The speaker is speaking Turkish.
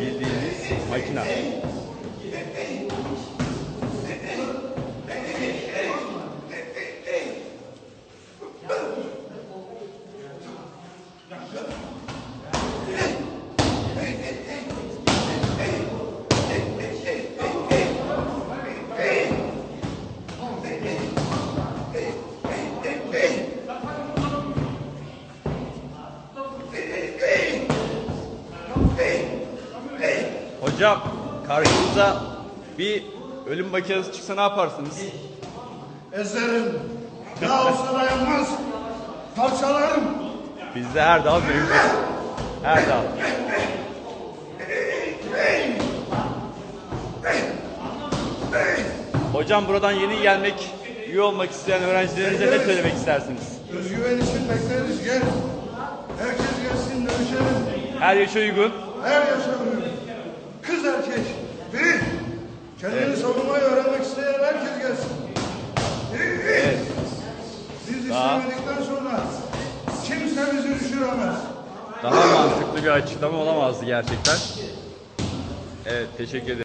bildiğiniz makina. Hocam karşınıza bir ölüm makinesi çıksa ne yaparsınız? Ezerim. Ya olsa dayanmaz. Parçalarım. Bizde Erdal mevcut. Erdal. Hocam buradan yeni gelmek, üye olmak isteyen öğrencilerinize ne söylemek istersiniz? Özgüven için bekleriz. Gel. Herkes gelsin dövüşelim. Her yaşa uygun. Her yaşamıyor. Kız savunmayı öğrenmek isteyen herkes gelsin. Evet. Biz Daha- istemedikten sonra kimse bizi düşüremez. Daha mantıklı bir açıklama olamazdı gerçekten. Evet, teşekkür ederim.